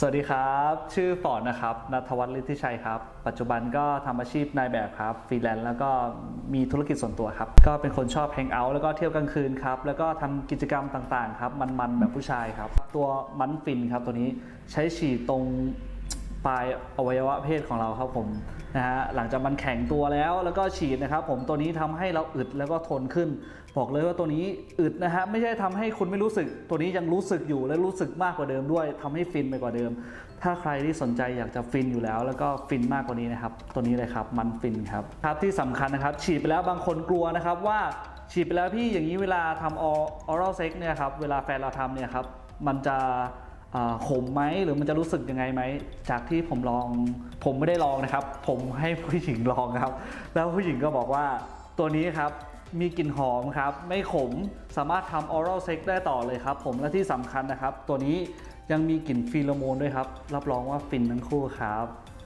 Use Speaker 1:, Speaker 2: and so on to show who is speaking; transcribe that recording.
Speaker 1: สวัสดีครับ ชื่อฟอร์ดนะครับนัทวัฒน์ฤทธิชัยครับ ปัจจุบันก็ทำอาชีพนายแบบครับฟรีแลนซ์แล้วก็มีธุรกิจส่วนตัวครับ ก็เป็นคนชอบแฮงเอาท์แล้วก็เที่ยวกลางคืนครับ แล้วก็ทำกิจกรรมต่างๆครับ มันๆแบบผู้ชายครับ ตัวมันฟินครับตัวนี้ใช้ฉีดตรง ปลายอวัยวะเพศของเราครับผมนะฮะหลังจากมันแข็งตัวแล้วแล้วก็ฉีดนะครับ ผมตัวนี้ทำให้เราอึดแล้วก็ทนขึ้น บอกเลยว่าตัวนี้อึดนะฮะไม่ใช่ทำให้คุณไม่รู้สึก ตัวนี้ยังรู้สึกอยู่และรู้สึกมากกว่าเดิมด้วยทำให้ฟินไปกว่าเดิม ถ้าใครที่สนใจอยากจะฟินอยู่แล้ว แล้วก็ฟินมากกว่านี้นะครับ ตัวนี้เลยครับมันฟินครับครับที่สำคัญนะครับ ฉีดไปแล้วบางคนกลัวนะครับว่าฉีดไปแล้วพี่อย่างนี้เวลาทำออรัลเซ็กเนี่ยครับเวลาแฟนเราทำเนี่ยครับมันจะ ขมไหมหรือมันจะรู้สึกยังไงไหม จากที่ผมลองผมไม่ได้ลองนะครับ ผมให้ผู้หญิงลองครับ แล้วผู้หญิงก็บอกว่าตัวนี้ครับมีกลิ่นหอมครับ ไม่ขมสามารถทำออรัลเซ็กได้ต่อเลยครับ ผมและที่สำคัญนะครับ ตัวนี้ยังมีกลิ่นฟีโรโมนด้วยครับ รับรองว่าฟินทั้งคู่ครับ